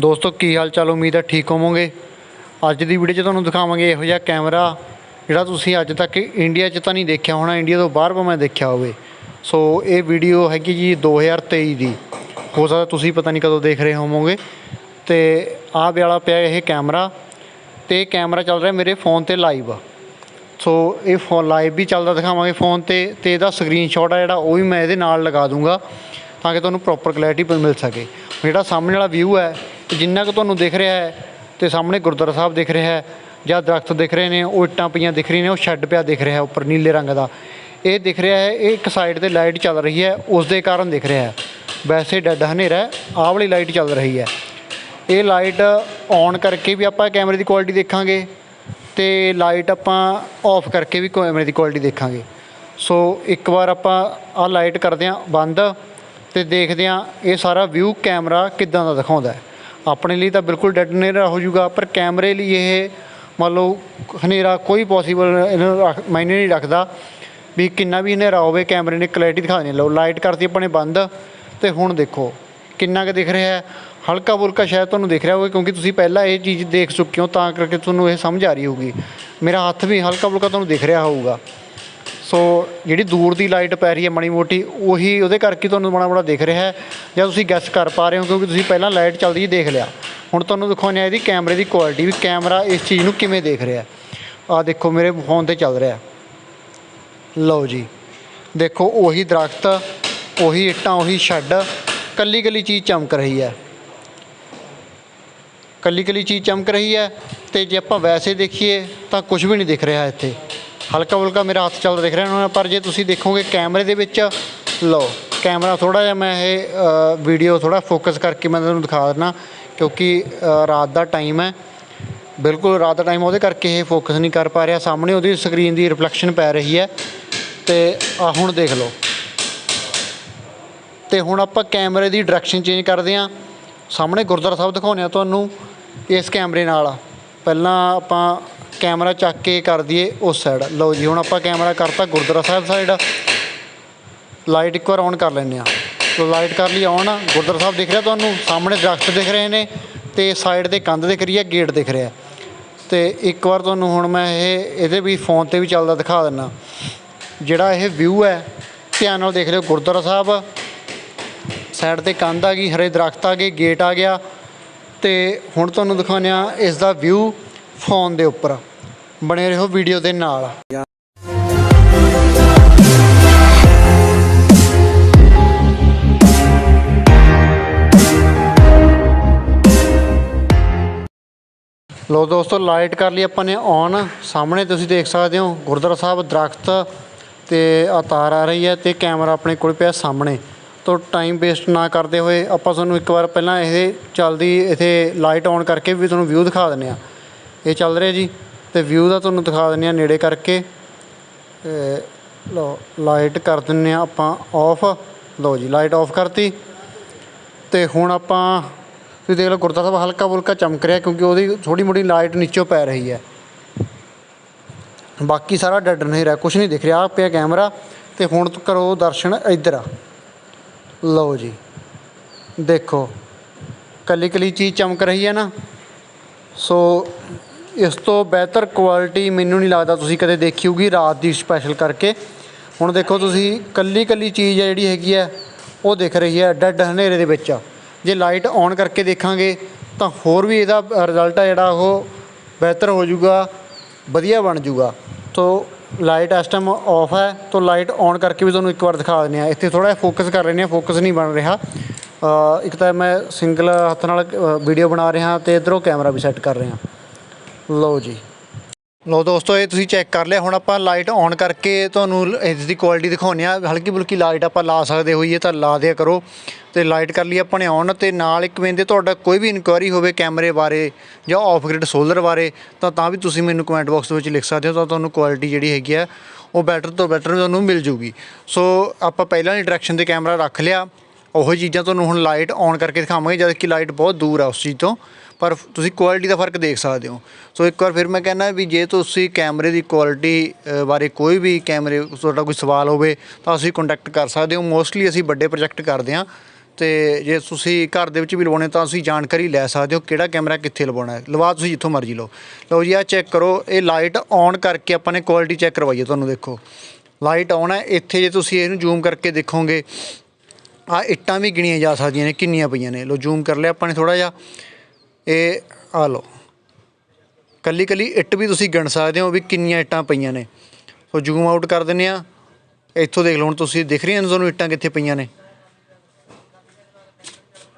ਦੋਸਤੋ, ਕੀ ਹਾਲ ਚਾਲ ਉਮੀਦ ਹੈ ਠੀਕ ਹੋਵੋਗੇ। ਅੱਜ ਦੀ ਵੀਡੀਓ 'ਚ ਤੁਹਾਨੂੰ ਦਿਖਾਵਾਂਗੇ ਇਹੋ ਜਿਹਾ ਕੈਮਰਾ, ਜਿਹੜਾ ਤੁਸੀਂ ਅੱਜ ਤੱਕ ਇੰਡੀਆ 'ਚ ਤਾਂ ਨਹੀਂ ਦੇਖਿਆ ਹੋਣਾ ਇੰਡੀਆ ਤੋਂ ਬਾਹਰ ਭਾਵੇਂ ਦੇਖਿਆ ਹੋਵੇ। ਸੋ ਇਹ ਵੀਡੀਓ ਹੈਗੀ ਜੀ 2023 ਦੀ। ਹੋ ਸਕਦਾ ਤੁਸੀਂ ਪਤਾ ਨਹੀਂ ਕਦੋਂ ਦੇਖ ਰਹੇ ਹੋਵੋਗੇ। ਤੇ ਆਹ ਵਾਲਾ ਪਿਆ ਇਹ ਕੈਮਰਾ ਤੇ ਇਹ ਕੈਮਰਾ ਚੱਲ ਰਿਹਾ ਮੇਰੇ ਫੋਨ ਤੇ ਲਾਈਵ ਸੋ ਇਹ ਫੋਨ ਲਾਈਵ ਵੀ ਚੱਲਦਾ ਦਿਖਾਵਾਂਗੇ ਫੋਨ ਤੇ ਤੇ ਇਹਦਾ ਸਕਰੀਨਸ਼ਾਟ ਆ ਜਿਹੜਾ, ਉਹ ਵੀ ਮੈਂ ਇਹਦੇ ਨਾਲ ਲਗਾ ਦੂੰਗਾ, ਤਾਂ ਕਿ ਤੁਹਾਨੂੰ ਪ੍ਰੋਪਰ ਕਲੈਰਿਟੀ ਮਿਲ ਸਕੇ। ਜਿਹੜਾ ਸਾਹਮਣੇ ਵਾਲਾ ਵਿਊ ਹੈ ਜਿੰਨਾ ਕੁ ਤੁਹਾਨੂੰ ਦਿਖ ਰਿਹਾ ਹੈ ਤੇ ਸਾਹਮਣੇ ਗੁਰਦੁਆਰਾ ਸਾਹਿਬ ਦਿਖ ਰਿਹਾ ਹੈ, ਜਾਂ ਦਰਖਤ ਦਿਖ ਰਹੇ ਨੇ, ਉਹ ਇੱਟਾਂ ਪਈਆਂ ਦਿਖ ਰਹੀਆਂ ਨੇ, ਉਹ ਸ਼ੈੱਡ ਪਿਆ ਦਿਖ ਰਿਹਾ ਉੱਪਰ ਨੀਲੇ ਰੰਗ ਦਾ। ਇਹ ਦਿਖ ਰਿਹਾ ਹੈ, ਇਹ ਇੱਕ ਸਾਈਡ ਤੇ ਲਾਈਟ ਚੱਲ ਰਹੀ ਹੈ, ਉਸ ਦੇ ਕਾਰਨ ਦਿਖ ਰਿਹਾ ਹੈ। ਵੈਸੇ ਡੈਡ ਹਨੇਰਾ ਆਹ ਵਾਲੀ ਲਾਈਟ ਚੱਲ ਰਹੀ ਹੈ। ਇਹ ਲਾਈਟ ਔਨ ਕਰਕੇ ਵੀ ਆਪਾਂ ਕੈਮਰੇ ਦੀ ਕੁਆਲਿਟੀ ਦੇਖਾਂਗੇ ਤੇ ਲਾਈਟ ਆਪਾਂ ਆਫ ਕਰਕੇ ਵੀ ਕੈਮਰੇ ਦੀ ਕੁਆਲਿਟੀ ਦੇਖਾਂਗੇ। ਸੋ ਇੱਕ ਵਾਰ ਆਪਾਂ ਆਹ ਲਾਈਟ ਕਰਦੇ ਹਾਂ ਬੰਦ ਤੇ ਦੇਖਦੇ ਹਾਂ ਇਹ ਸਾਰਾ ਵਿਊ ਕੈਮਰਾ ਕਿੱਦਾਂ ਦਾ ਦਿਖਾਉਂਦਾ ਹੈ। ਆਪਣੇ ਲਈ ਤਾਂ ਬਿਲਕੁਲ ਡੈਡ ਹਨੇਰਾ ਹੋ ਜਾਊਗਾ, ਪਰ ਕੈਮਰੇ ਲਈ ਇਹ ਮੰਨ ਲਓ ਹਨੇਰਾ ਕੋਈ ਪੋਸੀਬਲ ਇਹਨੂੰ ਰੱਖ- ਮਾਇਨੇ ਨਹੀਂ ਰੱਖਦਾ ਵੀ ਕਿੰਨਾ ਵੀ ਹਨੇਰਾ ਹੋਵੇ, ਕੈਮਰੇ ਨੇ ਕਲੈਰਿਟੀ ਦਿਖਾ ਦੇਣੀ ਲਓ ਲਾਈਟ ਕਰਤੀ ਆਪਣੇ ਬੰਦ ਤੇ ਹੁਣ ਦੇਖੋ, ਕਿੰਨਾ ਕੁ ਦਿਖ ਰਿਹਾ ਹੈ। ਹਲਕਾ ਬੁਲਕਾ ਸ਼ਾਇਦ ਤੁਹਾਨੂੰ ਦਿਖ ਰਿਹਾ ਹੋਵੇ, ਕਿਉਂਕਿ ਤੁਸੀਂ ਪਹਿਲਾਂ ਇਹ ਚੀਜ਼ ਦੇਖ ਚੁੱਕੇ ਹੋ, ਤਾਂ ਕਰਕੇ ਤੁਹਾਨੂੰ ਇਹ ਸਮਝ ਆ ਰਹੀ ਹੋਊਗੀ। ਮੇਰਾ ਹੱਥ ਵੀ ਹਲਕਾ ਬੁਲਕਾ ਤੁਹਾਨੂੰ ਦਿਖ ਰਿਹਾ ਹੋਊਗਾ। ਸੋ ਜਿਹੜੀ ਦੂਰ ਦੀ ਲਾਈਟ ਪੈ ਰਹੀ ਹੈ ਮਾੜੀ ਮੋਟੀ, ਉਹੀ ਉਹਦੇ ਕਰਕੇ ਤੁਹਾਨੂੰ ਮਾੜਾ ਮਾੜਾ ਦਿਖ ਰਿਹਾ ਹੈ, ਜਾਂ ਤੁਸੀਂ ਗੈਸ ਕਰ ਪਾ ਰਹੇ ਹੋ ਕਿਉਂਕਿ ਤੁਸੀਂ ਪਹਿਲਾਂ ਲਾਈਟ ਚੱਲਦੀ ਹੀ ਦੇਖ ਲਿਆ। ਹੁਣ ਤੁਹਾਨੂੰ ਦਿਖਾਉਂਦੇ ਆ ਇਹਦੀ ਕੈਮਰੇ ਦੀ ਕੁਆਲਿਟੀ ਵੀ, ਕੈਮਰਾ ਇਸ ਚੀਜ਼ ਨੂੰ ਕਿਵੇਂ ਦੇਖ ਰਿਹਾ ਆ ਦੇਖੋ ਮੇਰੇ ਫੋਨ ਤੇ ਚੱਲ ਰਿਹਾ। ਲਓ ਜੀ, ਦੇਖੋ ਉਹੀ ਦਰਖਤ, ਉਹੀ ਇੱਟਾਂ, ਉਹੀ ਛੱਡ ਕੱਲੀ ਕੱਲੀ ਚੀਜ਼ ਚਮਕ ਰਹੀ ਹੈ। ਕੱਲੀ ਕੱਲੀ ਚੀਜ਼ ਚਮਕ ਰਹੀ ਹੈ ਤੇ ਜੇ ਆਪਾਂ ਵੈਸੇ ਦੇਖੀਏ ਤਾਂ ਕੁਝ ਵੀ ਨਹੀਂ ਦਿਖ ਰਿਹਾ ਇੱਥੇ। ਹਲਕਾ ਫੁਲਕਾ ਮੇਰਾ ਹੱਥ ਚੱਲਦਾ ਦਿਖ ਰਿਹਾ ਹੋਣਾ, ਪਰ ਜੇ ਤੁਸੀਂ ਦੇਖੋਗੇ ਕੈਮਰੇ ਦੇ ਵਿੱਚ, ਲਓ, ਕੈਮਰਾ ਥੋੜਾ ਜਿਹਾ ਮੈਂ ਇਹ ਵੀਡੀਓ ਥੋੜਾ ਫੋਕਸ ਕਰਕੇ ਮੈਂ ਤੁਹਾਨੂੰ ਦਿਖਾ ਦਿੰਦਾ, ਕਿਉਂਕਿ ਰਾਤ ਦਾ ਟਾਈਮ ਹੈ। ਬਿਲਕੁਲ ਰਾਤ ਦਾ ਟਾਈਮ ਉਹਦੇ ਕਰਕੇ ਇਹ ਫੋਕਸ ਨਹੀਂ ਕਰ ਪਾ ਰਿਹਾ। ਸਾਹਮਣੇ ਉਹਦੀ ਸਕਰੀਨ ਦੀ ਰਿਫਲੈਕਸ਼ਨ ਪੈ ਰਹੀ ਹੈ। ਤੇ ਆ ਹੁਣ ਦੇਖ ਲਓ। ਤੇ ਹੁਣ ਆਪਾਂ ਕੈਮਰੇ ਦੀ ਡਾਇਰੈਕਸ਼ਨ ਚੇਂਜ ਕਰਦੇ ਹਾਂ। ਸਾਹਮਣੇ ਗੁਰਦੁਆਰਾ ਸਾਹਿਬ ਦਿਖਾਉਂਦੇ ਆ ਤੁਹਾਨੂੰ, ਇਸ ਕੈਮਰੇ ਨਾਲ। ਪਹਿਲਾਂ ਆਪਾਂ ਕੈਮਰਾ ਚੱਕ ਕੇ ਕਰ ਦਈਏ ਉਸ ਸਾਈਡ ਲਓ ਜੀ, ਹੁਣ ਆਪਾਂ ਕੈਮਰਾ ਕਰਤਾ ਗੁਰਦੁਆਰਾ ਸਾਹਿਬ ਸਾਈਡ ਲਾਈਟ ਇੱਕ ਵਾਰ ਔਨ ਕਰ ਲੈਂਦੇ ਆ ਲੋ ਲਾਈਟ ਕਰ ਲਈ ਔਨ ਗੁਰਦੁਆਰਾ ਸਾਹਿਬ ਦਿਖ ਰਿਹਾ ਤੁਹਾਨੂੰ? ਸਾਹਮਣੇ ਦਰਖਤ ਦਿਖ ਰਹੇ ਨੇ ਤੇ ਸਾਈਡ ਤੇ ਕੰਧ ਦਿਖ ਰਹੀ ਹੈ ਗੇਟ ਦਿਖ ਰਿਹਾ ਤੇ ਇੱਕ ਵਾਰ ਤੁਹਾਨੂੰ ਹੁਣ ਮੈਂ ਇਹ, ਇਹਦੇ ਵੀ ਫੋਨ ਤੇ ਵੀ ਚੱਲਦਾ ਦਿਖਾ ਦਿੰਨਾ ਜਿਹੜਾ ਇਹ ਵਿਊ ਹੈ, ਧਿਆਨ ਨਾਲ ਦੇਖ ਲਿਓ, ਗੁਰਦੁਆਰਾ ਸਾਹਿਬ ਸਾਈਡ ਤੇ ਕੰਧ ਆ ਗਈ, ਹਰੇ ਦਰਖਤ ਆ ਗਏ ਗੇਟ ਆ ਗਿਆ। ਤੇ ਹੁਣ ਤੁਹਾਨੂੰ ਦਿਖਾਉਂਦੇ ਆ ਇਸ ਦਾ ਵਿਊ ਫੋਨ ਦੇ ਉੱਪਰ। ਬਣੇ ਰਹੋ ਵੀਡੀਓ ਦੇ ਨਾਲ। ਲੋ ਦੋਸਤੋ ਲਾਈਟ ਕਰ ਲਈ ਆਪਾਂ ਨੇ ਔਨ ਸਾਹਮਣੇ ਤੁਸੀਂ ਦੇਖ ਸਕਦੇ ਹੋ ਗੁਰਦੁਆਰਾ ਸਾਹਿਬ ਦਰਖਤ ਤੇ ਆ ਤਾਰ ਆ ਰਹੀ ਹੈ ਤੇ ਕੈਮਰਾ ਆਪਣੇ ਕੋਲ ਪਿਆ ਸਾਹਮਣੇ। ਤੋਂ ਟਾਈਮ ਵੇਸਟ ਨਾ ਕਰਦੇ ਹੋਏ ਆਪਾਂ ਤੁਹਾਨੂੰ ਇੱਕ ਵਾਰ ਪਹਿਲਾਂ ਇਹ ਚੱਲਦੀ, ਇਥੇ ਲਾਈਟ ਔਨ ਕਰਕੇ ਵੀ ਤੁਹਾਨੂੰ ਵਿਊ ਦਿਖਾ ਦਿੰਨੇ ਆ ਇਹ ਚੱਲ ਰਿਹਾ ਜੀ। ਅਤੇ ਵਿਊ ਦਾ ਤੁਹਾਨੂੰ ਦਿਖਾ ਦਿੰਦੇ ਹਾਂ ਨੇੜੇ ਕਰਕੇ। ਲਓ ਲਾਈਟ ਕਰ ਦਿੰਦੇ ਹਾਂ ਆਪਾਂ ਆਫ ਲਓ ਜੀ ਲਾਈਟ ਆਫ ਕਰਤੀ। ਤੇ ਹੁਣ ਆਪਾਂ, ਤੁਸੀਂ ਦੇਖ ਲਓ ਗੁਰਦੁਆਰਾ ਸਾਹਿਬ ਹਲਕਾ ਫੁਲਕਾ ਚਮਕ ਰਿਹਾ ਕਿਉਂਕਿ ਉਹਦੀ ਥੋੜੀ ਮੋਟੀ ਲਾਈਟ ਨੀਚੋਂ ਪੈ ਰਹੀ ਹੈ। ਬਾਕੀ ਸਾਰਾ ਡੱਡ ਨਹੀਂ ਰਿਹਾ ਕੁਝ ਨਹੀਂ ਦਿਖ ਰਿਹਾ ਪਿਆ ਕੈਮਰਾ ਤੇ ਹੁਣ ਕਰੋ ਦਰਸ਼ਨ ਇੱਧਰ ਆ। ਲਓ ਜੀ, ਦੇਖੋ ਕੱਲੀ ਕੱਲੀ ਚੀਜ਼ ਚਮਕ ਰਹੀ ਹੈ ਨਾ। ਸੋ ਇਸ ਤੋਂ ਬਿਹਤਰ ਕੁਆਲਿਟੀ ਮੈਨੂੰ ਨਹੀਂ ਲੱਗਦਾ ਤੁਸੀਂ ਕਦੇ ਦੇਖੀ ਹੋਊਗੀ ਰਾਤ ਦੀ ਸਪੈਸ਼ਲ ਕਰਕੇ। ਹੁਣ ਦੇਖੋ ਤੁਸੀਂ ਕੱਲੀ ਕੱਲੀ ਚੀਜ਼ ਹੈ ਜਿਹੜੀ ਹੈਗੀ ਹੈ ਉਹ ਦਿਖ ਰਹੀ ਹੈ ਡੈਡ ਹਨੇਰੇ ਦੇ ਵਿੱਚ। ਜੇ ਲਾਈਟ ਔਨ ਕਰਕੇ ਦੇਖਾਂਗੇ, ਤਾਂ ਹੋਰ ਵੀ ਇਹਦਾ ਰਿਜ਼ਲਟ ਆ ਜਿਹੜਾ ਉਹ ਬਿਹਤਰ ਹੋ ਜਾਊਗਾ, ਵਧੀਆ ਬਣ ਜਾਊਗਾ। ਤੋ ਲਾਈਟ ਇਸ ਟਾਈਮ ਆਫ ਹੈ, ਤੋ ਲਾਈਟ ਔਨ ਕਰਕੇ ਵੀ ਤੁਹਾਨੂੰ ਇੱਕ ਵਾਰ ਦਿਖਾ ਦਿੰਦੇ ਆ ਇੱਥੇ ਥੋੜਾ ਜਿਹਾ ਫੋਕਸ ਕਰ ਰਹੇ ਨੇ ਫੋਕਸ ਨਹੀਂ ਬਣ ਰਿਹਾ। ਇੱਕ ਤਾਂ ਮੈਂ ਸਿੰਗਲ ਹੱਥ ਨਾਲ ਵੀਡੀਓ ਬਣਾ ਰਿਹਾ ਤੇ ਇਧਰੋਂ ਕੈਮਰਾ ਵੀ ਸੈੱਟ ਕਰ ਰਿਹਾ। ਲਓ ਜੀ। ਲਓ ਦੋਸਤੋ, ਇਹ ਤੁਸੀਂ ਚੈੱਕ ਕਰ ਲਿਆ। ਹੁਣ ਆਪਾਂ ਲਾਈਟ ਔਨ ਕਰਕੇ ਤੁਹਾਨੂੰ ਇਸ ਦੀ ਕੁਆਲਿਟੀ ਦਿਖਾਉਂਦੇ ਆ ਹਲਕੀ ਬੁਲਕੀ ਲਾਈਟ ਆਪਾਂ ਲਾ ਸਕਦੇ ਹੋਈਏ ਤਾਂ ਲਾ ਦਿਆ ਕਰੋ। ਤੇ ਲਾਈਟ ਕਰ ਲਈ ਆਪਾਂ ਨੇ ਔਨ ਤੇ ਨਾਲ ਇੱਕ ਵੇਂਦੇ ਤੁਹਾਡਾ ਕੋਈ ਵੀ ਇਨਕੁਆਇਰੀ ਹੋਵੇ ਕੈਮਰੇ ਬਾਰੇ ਜਾਂ ਆਫ ਗ੍ਰਿਡ ਸੋਲਰ ਬਾਰੇ, ਤਾਂ ਤਾਂ ਵੀ ਤੁਸੀਂ ਮੈਨੂੰ ਕਮੈਂਟ ਬਾਕਸ ਵਿੱਚ ਲਿਖ ਸਕਦੇ ਹੋ ਤਾਂ ਤੁਹਾਨੂੰ ਕੁਆਲਿਟੀ ਜਿਹੜੀ ਹੈਗੀ ਆ, ਉਹ ਬੈਟਰ ਤੋਂ ਬੈਟਰ ਤੁਹਾਨੂੰ ਮਿਲ ਜੂਗੀ। ਸੋ ਆਪਾਂ ਪਹਿਲਾਂ ਹੀ ਡਾਇਰੈਕਸ਼ਨ ਤੇ ਕੈਮਰਾ ਰੱਖ ਲਿਆ। ਉਹ ਚੀਜ਼ਾਂ ਤੁਹਾਨੂੰ ਹੁਣ ਲਾਈਟ ਔਨ ਕਰਕੇ ਦਿਖਾਵਾਂਗੇ, ਜਦ ਕਿ ਲਾਈਟ ਬਹੁਤ ਦੂਰ ਆ ਉਸ ਚੀਜ਼ ਤੋਂ। ਪਰ ਤੁਸੀਂ ਕੁਆਲਿਟੀ ਦਾ ਫ਼ਰਕ ਦੇਖ ਸਕਦੇ ਹੋ। ਸੋ ਇੱਕ ਵਾਰ ਫਿਰ ਮੈਂ ਕਹਿੰਦਾ ਵੀ ਜੇ ਤੁਸੀਂ ਕੈਮਰੇ ਦੀ ਕੁਆਲਿਟੀ ਬਾਰੇ ਕੋਈ ਵੀ ਕੈਮਰੇ, ਤੁਹਾਡਾ ਕੋਈ ਸਵਾਲ ਹੋਵੇ ਤਾਂ ਅਸੀਂ ਕੰਟੈਕਟ ਕਰ ਸਕਦੇ ਹੋ। ਮੋਸਟਲੀ ਅਸੀਂ ਵੱਡੇ ਪ੍ਰੋਜੈਕਟ ਕਰਦੇ ਹਾਂ ਤੇ ਜੇ ਤੁਸੀਂ ਘਰ ਦੇ ਵਿੱਚ ਵੀ ਲਵਾਉਣੇ ਤਾਂ ਤੁਸੀਂ ਜਾਣਕਾਰੀ ਲੈ ਸਕਦੇ ਹੋ ਕਿਹੜਾ ਕੈਮਰਾ ਕਿੱਥੇ ਲਵਾਉਣਾ ਹੈ। ਲਵਾ ਤੁਸੀਂ ਜਿੱਥੋਂ ਮਰਜ਼ੀ ਲਓ। ਲਓ ਜੀ ਆ ਚੈੱਕ ਕਰੋ, ਇਹ ਲਾਈਟ ਔਨ ਕਰਕੇ ਆਪਾਂ ਨੇ ਕੁਆਲਿਟੀ ਚੈੱਕ ਕਰਵਾਈਏ ਤੁਹਾਨੂੰ ਦੇਖੋ। ਲਾਈਟ ਔਨ ਹੈ, ਇੱਥੇ ਜੇ ਤੁਸੀਂ ਇਹਨੂੰ ਜ਼ੂਮ ਕਰਕੇ ਦੇਖੋਗੇ ਆ ਇੱਟਾਂ ਵੀ ਗਿਣੀਆਂ ਜਾ ਸਕਦੀਆਂ ਨੇ, ਕਿੰਨੀਆਂ ਪਈਆਂ ਨੇ। ਲੋ ਜ਼ੂਮ ਕਰ ਲਿਆ ਆਪਾਂ ਨੇ ਥੋੜਾ ਜਿਹਾ। ਇਹ ਆ ਲਓ। ਕੱਲੀ ਕੱਲੀ ਇੱਟ ਵੀ ਤੁਸੀਂ ਗਿਣ ਸਕਦੇ ਹੋ ਵੀ ਕਿੰਨੀਆਂ ਇੱਟਾਂ ਪਈਆਂ ਨੇ। ਸੋ ਜ਼ੂਮ ਆਊਟ ਕਰ ਦਿੰਨੇ ਆ ਇੱਥੋਂ ਦੇਖ ਲਓ ਹੁਣ ਤੁਸੀਂ ਦਿਖ ਰਹੀਆਂ ਨੇ ਤੁਹਾਨੂੰ ਇੱਟਾਂ ਕਿੱਥੇ ਪਈਆਂ ਨੇ।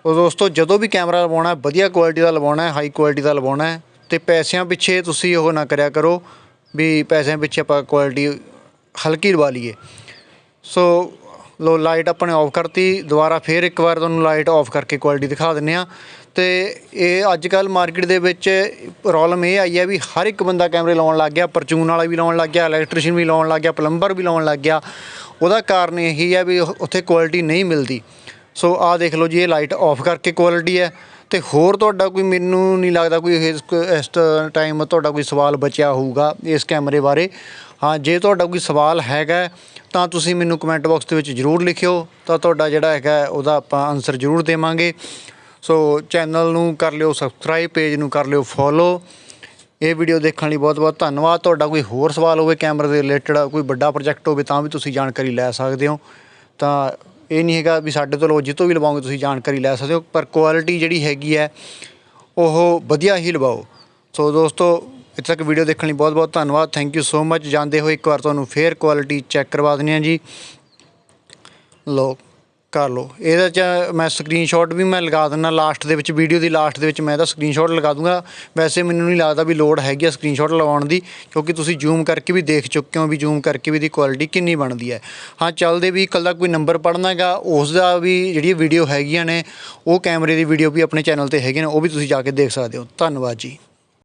ਉਹ ਦੋਸਤੋ, ਜਦੋਂ ਵੀ ਕੈਮਰਾ ਲਵਾਉਣਾ ਵਧੀਆ ਕੁਆਲਿਟੀ ਦਾ ਲਵਾਉਣਾ ਹਾਈ ਕੁਆਲਿਟੀ ਦਾ ਲਵਾਉਣਾ ਹੈ, ਤੇ ਪੈਸਿਆਂ ਪਿੱਛੇ ਤੁਸੀਂ ਉਹ ਨਾ ਕਰਿਆ ਕਰੋ ਵੀ ਪੈਸਿਆਂ ਪਿੱਛੇ ਆਪਾਂ ਕੁਆਲਿਟੀ ਹਲਕੀ ਲਵਾ ਲਈਏ। ਸੋ ਲੋ ਲਾਈਟ ਆਪਾਂ ਨੇ ਆਫ ਕਰਤੀ, ਦੁਬਾਰਾ ਫੇਰ ਇੱਕ ਵਾਰ ਤੁਹਾਨੂੰ ਲਾਈਟ ਆਫ ਕਰਕੇ ਕੁਆਲਿਟੀ ਦਿਖਾ ਦਿੰਨੇ ਆ ਤੇ ਇਹ ਅੱਜ ਕੱਲ ਮਾਰਕੀਟ ਦੇ ਵਿੱਚ ਪ੍ਰੋਬਲਮ ਇਹ ਆਈ ਹੈ ਵੀ ਹਰ ਇੱਕ ਬੰਦਾ ਕੈਮਰੇ ਲਾਉਣ ਲੱਗ ਗਿਆ ਪਰਚੂਨ ਵਾਲਾ ਵੀ ਲਾਉਣ ਲੱਗ ਗਿਆ ਇਲੈਕਟ੍ਰੀਸ਼ੀਅਨ ਵੀ ਲਾਉਣ ਲੱਗ ਗਿਆ ਪਲੰਬਰ ਵੀ ਲਾਉਣ ਲੱਗ ਗਿਆ। ਉਹਦਾ ਕਾਰਨ ਇਹੀ ਹੈ ਵੀ ਉੱਥੇ ਕੁਆਲਿਟੀ ਨਹੀਂ ਮਿਲਦੀ। ਸੋ ਆਹ ਦੇਖ ਲਓ ਜੀ, ਇਹ ਲਾਈਟ ਆਫ ਕਰਕੇ ਕੁਆਲਿਟੀ ਹੈ। ਤੇ ਹੋਰ ਤੁਹਾਡਾ ਕੋਈ ਮੈਨੂੰ ਨਹੀਂ ਲੱਗਦਾ ਕੋਈ ਇਸ ਟਾਈਮ ਤੁਹਾਡਾ ਕੋਈ ਸਵਾਲ ਬਚਿਆ ਹੋਊਗਾ ਇਸ ਕੈਮਰੇ ਬਾਰੇ। ਹਾਂ, ਜੇ ਤੁਹਾਡਾ ਕੋਈ ਸਵਾਲ ਹੈਗਾ ਤਾਂ ਤੁਸੀਂ ਮੈਨੂੰ ਕਮੈਂਟ ਬਾਕਸ ਦੇ ਵਿੱਚ ਜਰੂਰ ਲਿਖਿਓ, ਤਾਂ ਤੁਹਾਡਾ ਜਿਹੜਾ ਹੈਗਾ ਉਹਦਾ ਆਪਾਂ ਆਨਸਰ ਜਰੂਰ ਦੇਵਾਂਗੇ। ਸੋ ਚੈਨਲ ਨੂੰ ਕਰ ਲਿਓ ਸਬਸਕ੍ਰਾਈਬ ਪੇਜ ਨੂੰ ਕਰ ਲਿਓ ਫੋਲੋ ਇਹ ਵੀਡੀਓ ਦੇਖਣ ਲਈ ਬਹੁਤ ਬਹੁਤ ਧੰਨਵਾਦ। ਤੁਹਾਡਾ ਕੋਈ ਹੋਰ ਸਵਾਲ ਹੋਵੇ ਕੈਮਰੇ ਦੇ ਰਿਲੇਟਡ ਕੋਈ ਵੱਡਾ ਪ੍ਰੋਜੈਕਟ ਹੋਵੇ ਤਾਂ ਵੀ ਤੁਸੀਂ ਜਾਣਕਾਰੀ ਲੈ ਸਕਦੇ ਹੋ। ਤਾਂ ਇਹ ਨਹੀਂ ਹੈਗਾ ਵੀ ਸਾਡੇ ਤੋਂ ਲਓ ਜਿੱਤੋਂ ਵੀ ਲਵਾਓਗੇ ਤੁਸੀਂ ਜਾਣਕਾਰੀ ਲੈ ਸਕਦੇ ਹੋ, ਪਰ ਕੁਆਲਿਟੀ ਜਿਹੜੀ ਹੈਗੀ ਹੈ, ਉਹ ਵਧੀਆ ਹੀ ਲਵਾਓ। ਸੋ ਦੋਸਤੋ ਇੱਥੇ ਤੱਕ ਵੀਡੀਓ ਦੇਖਣ ਲਈ ਬਹੁਤ ਬਹੁਤ ਧੰਨਵਾਦ। ਥੈਂਕ ਯੂ ਸੋ ਮੱਚ ਜਾਂਦੇ ਹੋਏ ਇੱਕ ਵਾਰ ਤੁਹਾਨੂੰ ਫੇਰ ਕੁਆਲਿਟੀ ਚੈੱਕ ਕਰਵਾ ਦਿੰਦੇ ਹਾਂ ਜੀ। ਲੋ ਕਰ ਲਓ। ਇਹਦੇ ਚ ਮੈਂ ਸਕਰੀਨਸ਼ਾਟ ਵੀ ਮੈਂ ਲਗਾ ਦਿੰਦਾ ਲਾਸਟ ਦੇ ਵਿੱਚ ਵੀਡੀਓ ਦੀ ਲਾਸਟ ਦੇ ਵਿੱਚ ਮੈਂ ਇਹਦਾ ਸਕਰੀਨਸ਼ਾਟ ਲਗਾ ਦੂੰਗਾ। ਵੈਸੇ ਮੈਨੂੰ ਨਹੀਂ ਲੱਗਦਾ ਵੀ ਲੋਡ ਹੈਗੀ ਆ ਸਕਰੀਨਸ਼ਾਟ ਲਗਾਉਣ ਦੀ, ਕਿਉਂਕਿ ਤੁਸੀਂ ਜ਼ੂਮ ਕਰਕੇ ਵੀ ਦੇਖ ਚੁੱਕੇ ਹੋ ਵੀ ਜ਼ੂਮ ਕਰਕੇ ਵੀ ਦੀ ਕੁਆਲਿਟੀ ਕਿੰਨੀ ਬਣਦੀ ਹੈ। ਹਾਂ, ਚੱਲਦੇ ਵੀ ਕੱਲਾ ਕੋਈ ਨੰਬਰ ਪੜਨਾ ਹੈਗਾ, ਉਸ ਦਾ ਵੀ ਜਿਹੜੀ ਵੀਡੀਓ ਹੈਗੀਆਂ ਨੇ, ਉਹ ਕੈਮਰੇ ਦੀ ਵੀਡੀਓ ਵੀ ਆਪਣੇ ਚੈਨਲ ਤੇ ਹੈਗੇ ਨੇ, ਉਹ ਵੀ ਤੁਸੀਂ ਜਾ ਕੇ ਦੇਖ ਸਕਦੇ ਹੋ। ਧੰਨਵਾਦ ਜੀ।